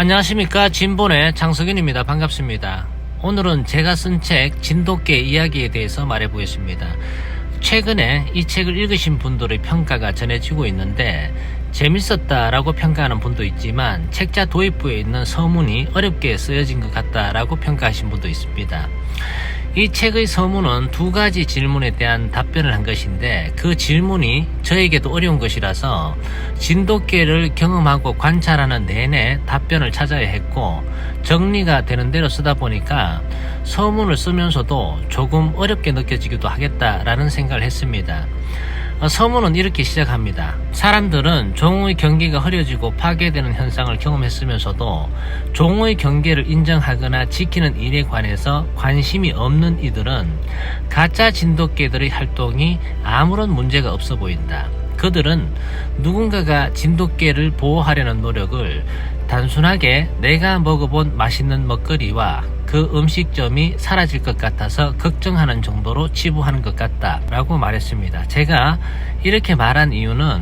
안녕하십니까. 진본의 장석윤입니다. 반갑습니다. 오늘은 제가 쓴 책 진돗개 이야기에 대해서 말해보겠습니다. 최근에 이 책을 읽으신 분들의 평가가 전해지고 있는데 재밌었다라고 평가하는 분도 있지만 책자 도입부에 있는 서문이 어렵게 쓰여진 것 같다라고 평가하신 분도 있습니다 이 책의 서문은 두 가지 질문에 대한 답변을 한 것인데 그 질문이 저에게도 어려운 것이라서 진돗개를 경험하고 관찰하는 내내 답변을 찾아야 했고 정리가 되는 대로 쓰다 보니까 서문을 쓰면서도 조금 어렵게 느껴지기도 하겠다라는 생각을 했습니다. 어, 서문은 이렇게 시작합니다. 사람들은 종의 경계가 흐려지고 파괴되는 현상을 경험했으면서도 종의 경계를 인정하거나 지키는 일에 관해서 관심이 없는 이들은 가짜 진돗개들의 활동이 아무런 문제가 없어 보인다. 그들은 누군가가 진돗개를 보호하려는 노력을 단순하게 내가 먹어본 맛있는 먹거리와 그 음식점이 사라질 것 같아서 걱정하는 정도로 치부하는 것 같다 라고 말했습니다. 제가 이렇게 말한 이유는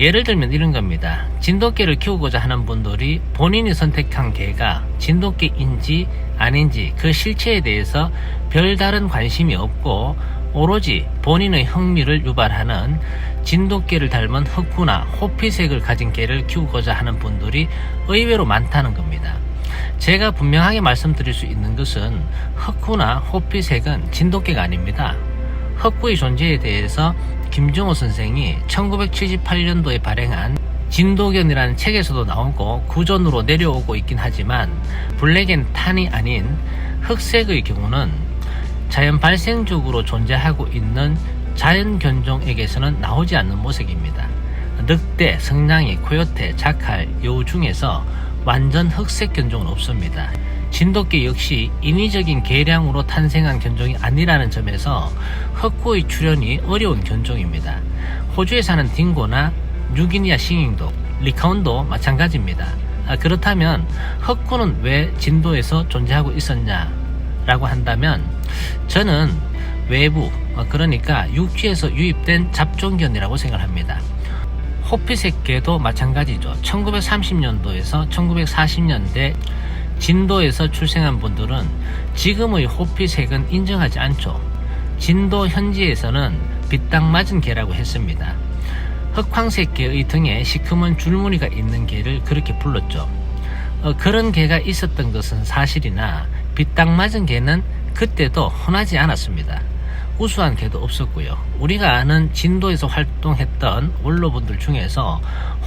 예를 들면 이런 겁니다. 진돗개를 키우고자 하는 분들이 본인이 선택한 개가 진돗개인지 아닌지 그 실체에 대해서 별다른 관심이 없고 오로지 본인의 흥미를 유발하는 진돗개를 닮은 흑구나 호피색을 가진 개를 키우고자 하는 분들이 의외로 많다는 겁니다. 제가 분명하게 말씀드릴 수 있는 것은 흑구나 호피색은 진돗개가 아닙니다. 흑구의 존재에 대해서 김정호 선생이 1978년도에 발행한 진도견이라는 책에서도 나오고 구전으로 내려오고 있긴 하지만 블랙앤 탄이 아닌 흑색의 경우는 자연 발생적으로 존재하고 있는 자연 견종에게서는 나오지 않는 모색입니다. 늑대, 성냥이, 코요테, 자칼, 여우 중에서 완전 흑색 견종은 없습니다. 진돗개 역시 인위적인 개량으로 탄생한 견종이 아니라는 점에서 흑구의 출현이 어려운 견종입니다. 호주에 사는 딩고나 뉴기니아 싱잉도, 리카온도 마찬가지입니다. 아, 그렇다면 흑구는 왜 진도에서 존재하고 있었냐? 라고 한다면 저는 외부, 어, 그러니까 육지에서 유입된 잡종견이라고 생각합니다. 호피색개도 마찬가지죠. 1930년도에서 1940년대 진도에서 출생한 분들은 지금의 호피색은 인정하지 않죠. 진도 현지에서는 빗당 맞은 개라고 했습니다. 흑황색 개의 등에 시커먼 줄무늬가 있는 개를 그렇게 불렀죠. 어, 그런 개가 있었던 것은 사실이나 빗당 맞은 개는 그때도 흔하지 않았습니다. 우수한 개도 없었고요. 우리가 아는 진도에서 활동했던 원로분들 중에서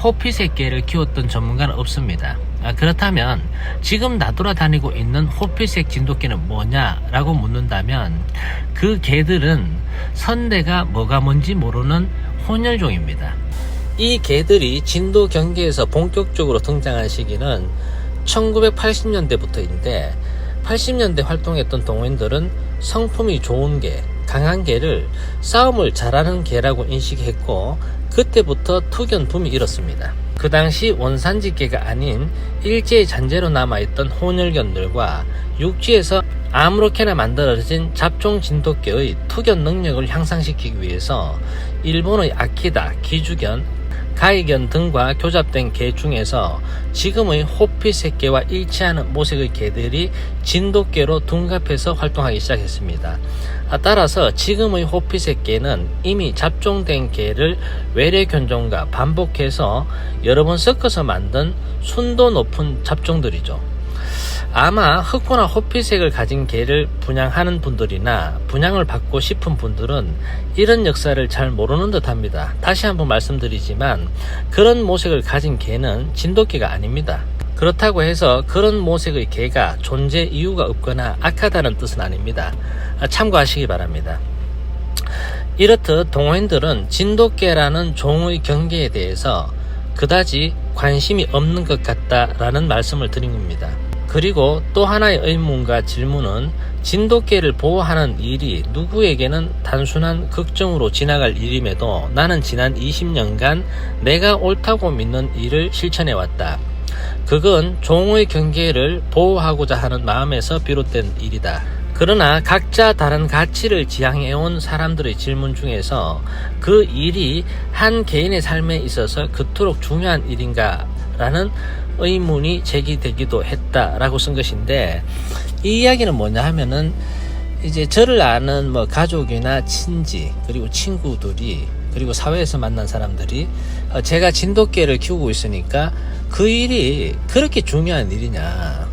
호피색 개를 키웠던 전문가는 없습니다. 아, 그렇다면 지금 나돌아다니고 있는 호피색 진돗개는 뭐냐라고 묻는다면 그 개들은 선대가 뭐가 뭔지 모르는 혼혈종입니다. 이 개들이 진도 경계에서 본격적으로 등장한 시기는 1980년대부터인데 80년대 활동했던 동호인들은 성품이 좋은 개, 강한 개를 싸움을 잘하는 개라고 인식했고 그때부터 투견 붐이 일었습니다. 그 당시 원산지 개가 아닌 일제의 잔재로 남아있던 혼혈견들과 육지에서 아무렇게나 만들어진 잡종 진돗개의 투견 능력을 향상시키기 위해서 일본의 아키다, 기주견, 가이견 등과 교잡된 개 중에서 지금의 호피새개와 일치하는 모색의 개들이 진돗개로 둔갑해서 활동하기 시작했습니다. 아, 따라서 지금의 호피새개는 이미 잡종된 개를 외래 견종과 반복해서 여러 번 섞어서 만든 순도 높은 잡종들이죠. 아마 흑고나 호피색을 가진 개를 분양하는 분들이나 분양을 받고 싶은 분들은 이런 역사를 잘 모르는 듯 합니다. 다시 한번 말씀드리지만 그런 모색을 가진 개는 진돗개가 아닙니다. 그렇다고 해서 그런 모색의 개가 존재 이유가 없거나 악하다는 뜻은 아닙니다. 참고하시기 바랍니다. 이렇듯 동호인들은 진돗개라는 종의 경계에 대해서 그다지 관심이 없는 것 같다라는 말씀을 드린 겁니다. 그리고 또 하나의 의문과 질문은 진돗개를 보호하는 일이 누구에게는 단순한 걱정으로 지나갈 일임에도 나는 지난 20년간 내가 옳다고 믿는 일을 실천해 왔다. 그건 종의 경계를 보호하고자 하는 마음에서 비롯된 일이다. 그러나 각자 다른 가치를 지향해온 사람들의 질문 중에서 그 일이 한 개인의 삶에 있어서 그토록 중요한 일인가 라는 의문이 제기되기도 했다라고 쓴 것인데 이 이야기는 뭐냐 하면은 이제 저를 아는 뭐 가족이나 친지 그리고 친구들이 그리고 사회에서 만난 사람들이 어, 제가 진돗개를 키우고 있으니까 그 일이 그렇게 중요한 일이냐.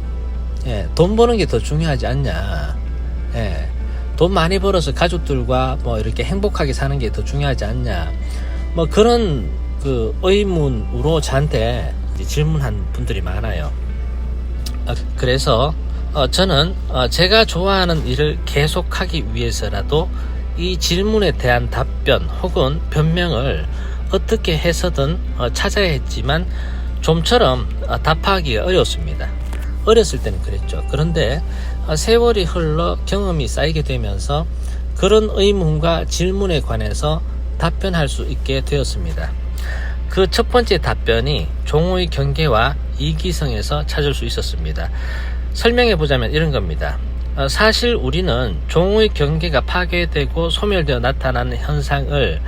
예, 돈 버는 게 더 중요하지 않냐. 예, 돈 많이 벌어서 가족들과 뭐 이렇게 행복하게 사는 게 더 중요하지 않냐. 뭐 그런 그 의문으로 저한테 질문한 분들이 많아요 어, 그래서 어, 저는 어, 제가 좋아하는 일을 계속하기 위해서라도 이 질문에 대한 답변 혹은 변명을 어떻게 해서든 어, 찾아야 했지만 좀처럼 어, 답하기가 어려웠습니다. 어렸을 때는 그랬죠. 그런데 어, 세월이 흘러 경험이 쌓이게 되면서 그런 의문과 질문에 관해서 답변할 수 있게 되었습니다. 그 첫 번째 답변이 종호의 경계와 이기성에서 찾을 수 있었습니다. 설명해 보자면 이런 겁니다. 어, 사실 우리는 종의 경계가 파괴되고 소멸되어 나타나는 현상을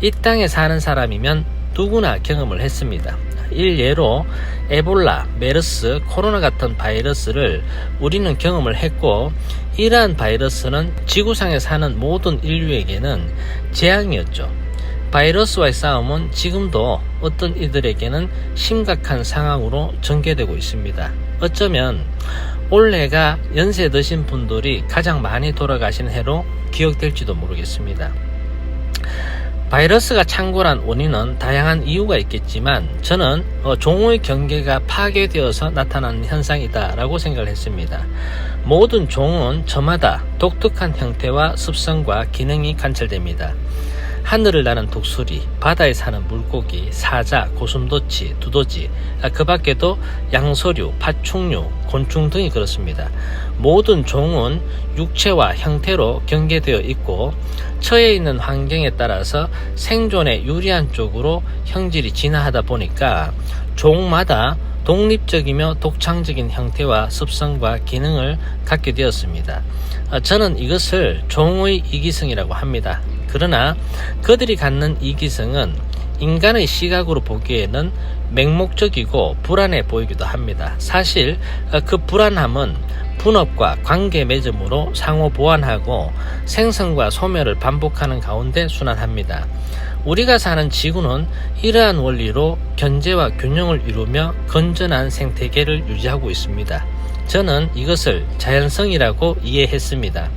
이 땅에 사는 사람이면 누구나 경험을 했습니다. 일예로 에볼라, 메르스, 코로나 같은 바이러스를 우리는 경험을 했고 이러한 바이러스는 지구상에 사는 모든 인류에게는 재앙이었죠. 바이러스와의 싸움은 지금도 어떤 이들에게는 심각한 상황으로 전개되고 있습니다. 어쩌면 올해가 연세 드신 분들이 가장 많이 돌아가신 해로 기억될지도 모르겠습니다. 바이러스가 창궐한 원인은 다양한 이유가 있겠지만 저는 어, 종의 경계가 파괴되어서 나타나는 현상이다라고 생각을 했습니다. 모든 종은 저마다 독특한 형태와 습성과 기능이 관찰됩니다. 하늘을 나는 독수리, 바다에 사는 물고기, 사자, 고슴도치, 두더지, 아, 그 밖에도 양서류, 파충류, 곤충 등이 그렇습니다. 모든 종은 육체와 형태로 경계되어 있고 처해 있는 환경에 따라서 생존에 유리한 쪽으로 형질이 진화하다 보니까 종마다 독립적이며 독창적인 형태와 습성과 기능을 갖게 되었습니다. 아, 저는 이것을 종의 이기성이라고 합니다. 그러나 그들이 갖는 이기성은 인간의 시각으로 보기에는 맹목적이고 불안해 보이기도 합니다. 사실 어, 그 불안함은 분업과 관계 맺음으로 상호 보완하고 생성과 소멸을 반복하는 가운데 순환합니다. 우리가 사는 지구는 이러한 원리로 견제와 균형을 이루며 건전한 생태계를 유지하고 있습니다. 저는 이것을 자연성이라고 이해했습니다.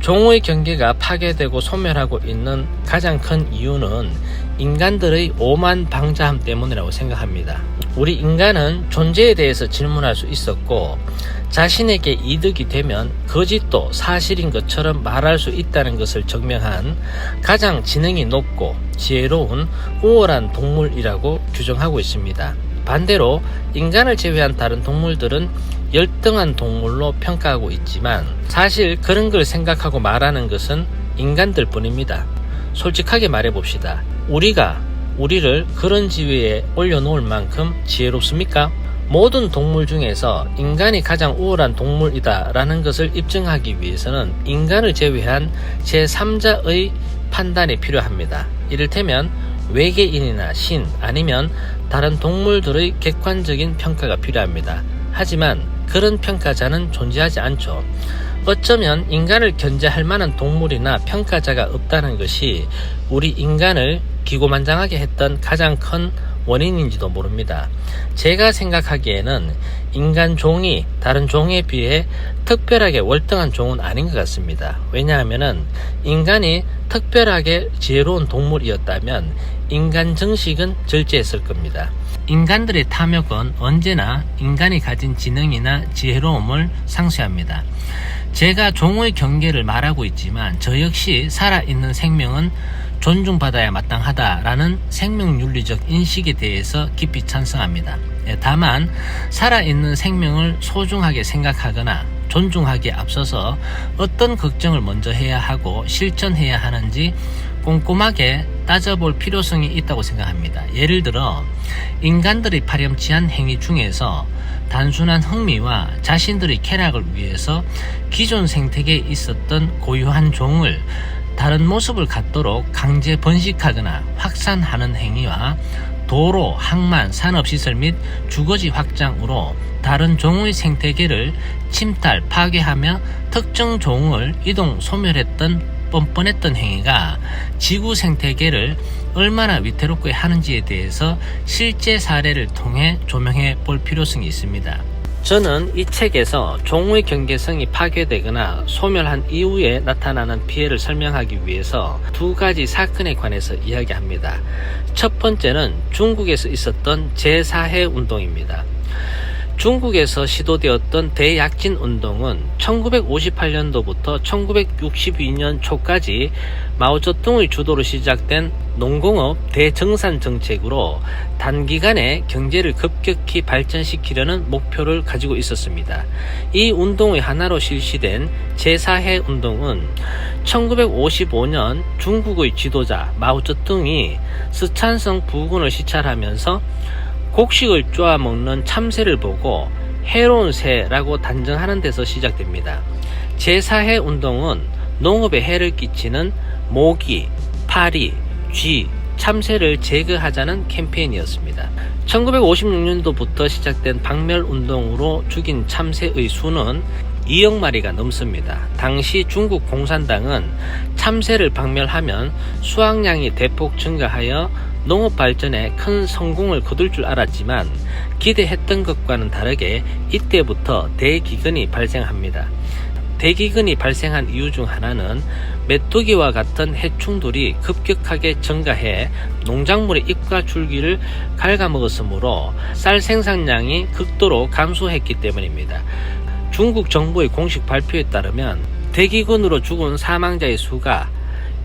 종의 경계가 파괴되고 소멸하고 있는 가장 큰 이유는 인간들의 오만 방자함 때문이라고 생각합니다. 우리 인간은 존재에 대해서 질문할 수 있었고 자신에게 이득이 되면 거짓도 사실인 것처럼 말할 수 있다는 것을 증명한 가장 지능이 높고 지혜로운 우월한 동물이라고 규정하고 있습니다. 반대로 인간을 제외한 다른 동물들은 열등한 동물로 평가하고 있지만 사실 그런 걸 생각하고 말하는 것은 인간들 뿐입니다. 솔직하게 말해봅시다. 우리가 우리를 그런 지위에 올려놓을 만큼 지혜롭습니까? 모든 동물 중에서 인간이 가장 우월한 동물이다라는 것을 입증하기 위해서는 인간을 제외한 제3자의 판단이 필요합니다. 이를테면 외계인이나 신 아니면 다른 동물들의 객관적인 평가가 필요합니다. 하지만 그런 평가자는 존재하지 않죠. 어쩌면 인간을 견제할 만한 동물이나 평가자가 없다는 것이 우리 인간을 기고만장하게 했던 가장 큰 원인인지도 모릅니다. 제가 생각하기에는 인간 종이 다른 종에 비해 특별하게 월등한 종은 아닌 것 같습니다. 왜냐하면 인간이 특별하게 지혜로운 동물이었다면 인간 정식은 절제했을 겁니다. 인간들의 탐욕은 언제나 인간이 가진 지능이나 지혜로움을 상쇄합니다. 제가 종의 경계를 말하고 있지만 저 역시 살아있는 생명은 존중받아야 마땅하다라는 생명윤리적 인식에 대해서 깊이 찬성합니다. 예, 다만 살아있는 생명을 소중하게 생각하거나 존중하기에 앞서서 어떤 걱정을 먼저 해야 하고 실천해야 하는지 꼼꼼하게 따져볼 필요성이 있다고 생각합니다. 예를 들어 인간들이 파렴치한 행위 중에서 단순한 흥미와 자신들의 쾌락을 위해서 기존 생태계에 있었던 고유한 종을 다른 모습을 갖도록 강제 번식하거나 확산하는 행위와 도로, 항만, 산업시설 및 주거지 확장으로 다른 종의 생태계를 침탈, 파괴하며 특정 종을 이동, 소멸했던 뻔뻔했던 행위가 지구 생태계를 얼마나 위태롭게 하는지에 대해서 실제 사례를 통해 조명해 볼 필요성이 있습니다. 저는 이 책에서 종의 경계성이 파괴되거나 소멸한 이후에 나타나는 피해를 설명하기 위해서 두 가지 사건에 관해서 이야기합니다. 첫 번째는 중국에서 있었던 제4해 운동입니다. 중국에서 시도되었던 대약진 운동은 1958년도부터 1962년 초까지 마오쩌둥의 주도로 시작된 농공업 대정산 정책으로 단기간에 경제를 급격히 발전시키려는 목표를 가지고 있었습니다. 이 운동의 하나로 실시된 제4해 운동은 1955년 중국의 지도자 마오쩌둥이 스촨성 부근을 시찰하면서 곡식을 쪼아 먹는 참새를 보고 해로운 새라고 단정하는 데서 시작됩니다. 제4해 운동은 농업에 해를 끼치는 모기, 파리, 쥐, 참새를 제거하자는 캠페인이었습니다. 1956년도부터 시작된 박멸 운동으로 죽인 참새의 수는 2억 마리가 넘습니다. 당시 중국 공산당은 참새를 박멸하면 수확량이 대폭 증가하여 농업 발전에 큰 성공을 거둘 줄 알았지만 기대했던 것과는 다르게 이때부터 대기근이 발생합니다. 대기근이 발생한 이유 중 하나는 메뚜기와 같은 해충들이 급격하게 증가해 농작물의 잎과 줄기를 갉아먹었으므로 쌀 생산량이 극도로 감소했기 때문입니다. 중국 정부의 공식 발표에 따르면 대기근으로 죽은 사망자의 수가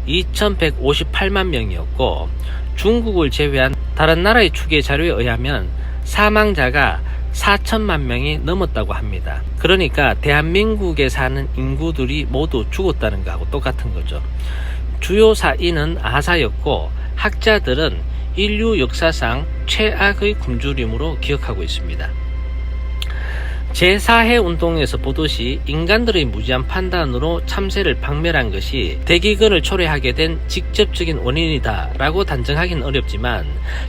2158만 명이었고 중국을 제외한 다른 나라의 추계 자료에 의하면 사망자가 4천만 명이 넘었다고 합니다. 그러니까 대한민국에 사는 인구들이 모두 죽었다는 거하고 똑같은 거죠. 주요 사인은 아사였고 학자들은 인류 역사상 최악의 굶주림으로 기억하고 있습니다. 제4해 운동에서 보듯이 인간들의 무지한 판단으로 참새를 박멸한 것이 대기근을 초래하게 된 직접적인 원인이다 라고 단정하기는 어렵지만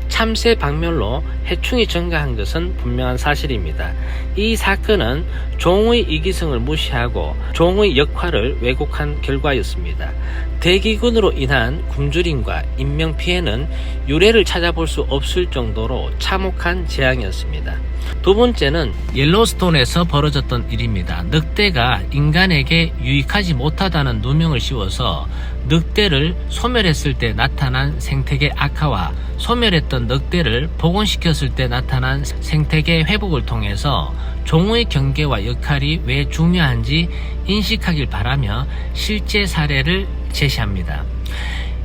참새 박멸로 해충이 증가한 것은 분명한 사실입니다. 이 사건은 종의 이기성을 무시하고 종의 역할을 왜곡한 결과였습니다. 대기근으로 인한 굶주림과 인명피해는 유래를 찾아볼 수 없을 정도로 참혹한 재앙이었습니다. 두 번째는 옐로스톤에서 벌어졌던 일입니다. 늑대가 인간에게 유익하지 못하다는 누명을 씌워서 늑대를 소멸했을 때 나타난 생태계 악화와 소멸했던 늑대를 복원시켰을 때 나타난 생태계 회복을 통해서 종의 경계와 역할이 왜 중요한지 인식하길 바라며 실제 사례를 제시합니다.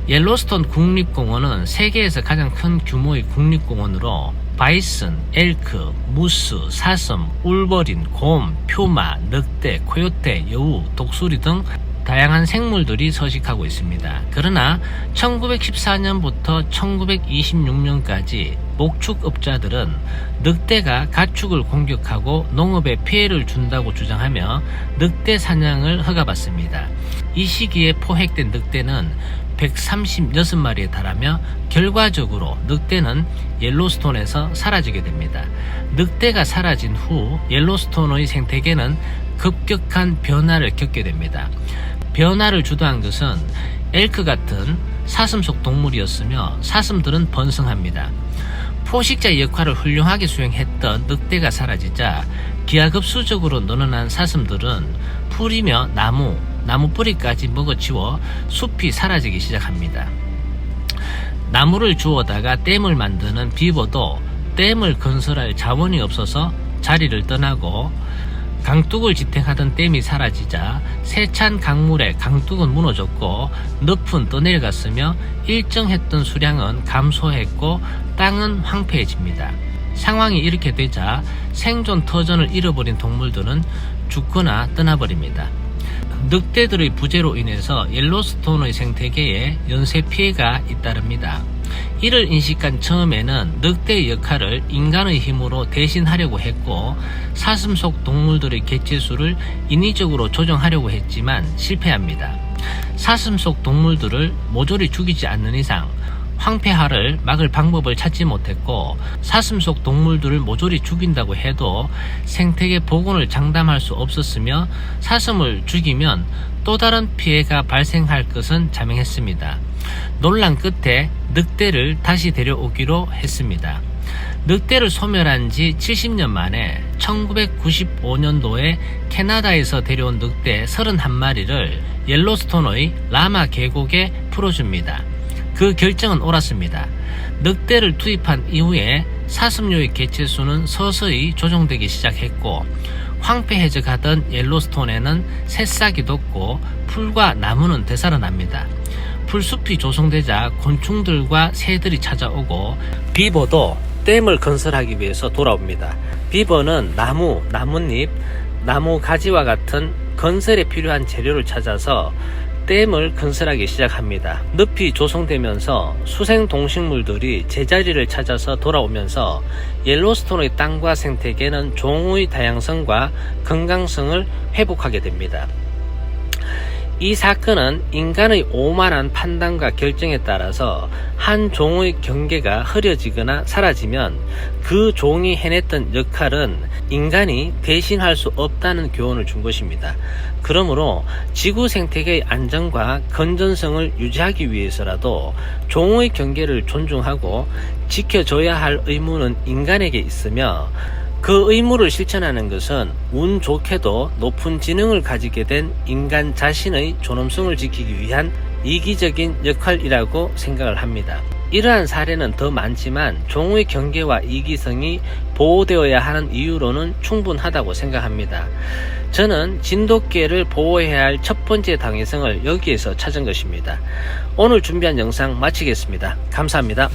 옐로스톤 국립공원은 세계에서 가장 큰 규모의 국립공원으로 바이슨, 엘크, 무스, 사슴, 울버린, 곰, 표마, 늑대, 코요테, 여우, 독수리 등 다양한 생물들이 서식하고 있습니다. 그러나 1914년부터 1926년까지 목축업자들은 늑대가 가축을 공격하고 농업에 피해를 준다고 주장하며 늑대 사냥을 허가받습니다. 이 시기에 포획된 늑대는 136마리에 달하며 결과적으로 늑대는 옐로스톤에서 사라지게 됩니다. 늑대가 사라진 후 옐로스톤의 생태계는 급격한 변화를 겪게 됩니다. 변화를 주도한 것은 엘크 같은 사슴속 동물이었으며 사슴들은 번성합니다. 포식자 역할을 훌륭하게 수행했던 늑대가 사라지자 기하급수적으로 늘어난 사슴들은 풀이며 나무, 나무 뿌리까지 먹어치워 숲이 사라지기 시작합니다. 나무를 주워다가 댐을 만드는 비버도 댐을 건설할 자원이 없어서 자리를 떠나고 강둑을 지탱하던 댐이 사라지자 세찬 강물에 강둑은 무너졌고 늪은 떠내려갔으며 일정했던 수량은 감소했고 땅은 황폐해집니다. 상황이 이렇게 되자 생존 터전을 잃어버린 동물들은 죽거나 떠나버립니다. 늑대들의 부재로 인해서 옐로스톤의 생태계에 연쇄 피해가 잇따릅니다. 이를 인식한 처음에는 늑대의 역할을 인간의 힘으로 대신하려고 했고 사슴 속 동물들의 개체수를 인위적으로 조정하려고 했지만 실패합니다. 사슴 속 동물들을 모조리 죽이지 않는 이상 황폐화를 막을 방법을 찾지 못했고 사슴 속 동물들을 모조리 죽인다고 해도 생태계 복원을 장담할 수 없었으며 사슴을 죽이면 또 다른 피해가 발생할 것은 자명했습니다. 논란 끝에 늑대를 다시 데려오기로 했습니다. 늑대를 소멸한 지 70년 만에 1995년도에 캐나다에서 데려온 늑대 31마리를 옐로스톤의 라마 계곡에 풀어줍니다. 그 결정은 옳았습니다. 늑대를 투입한 이후에 사슴류의 개체수는 서서히 조정되기 시작했고 황폐해져가던 옐로스톤에는 새싹이 돋고 풀과 나무는 되살아납니다. 풀숲이 조성되자 곤충들과 새들이 찾아오고 비버도 댐을 건설하기 위해서 돌아옵니다. 비버는 나무, 나뭇잎, 나무 가지와 같은 건설에 필요한 재료를 찾아서 댐을 건설하기 시작합니다. 늪이 조성되면서 수생 동식물들이 제자리를 찾아서 돌아오면서 옐로스톤의 땅과 생태계는 종의 다양성과 건강성을 회복하게 됩니다. 이 사건은 인간의 오만한 판단과 결정에 따라서 한 종의 경계가 흐려지거나 사라지면 그 종이 해냈던 역할은 인간이 대신할 수 없다는 교훈을 준 것입니다. 그러므로 지구 생태계의 안정과 건전성을 유지하기 위해서라도 종의 경계를 존중하고 지켜줘야 할 의무는 인간에게 있으며 그 의무를 실천하는 것은 운 좋게도 높은 지능을 가지게 된 인간 자신의 존엄성을 지키기 위한 이기적인 역할이라고 생각을 합니다. 이러한 사례는 더 많지만 종의 경계와 이기성이 보호되어야 하는 이유로는 충분하다고 생각합니다. 저는 진돗개를 보호해야 할 첫 번째 당위성을 여기에서 찾은 것입니다. 오늘 준비한 영상 마치겠습니다. 감사합니다.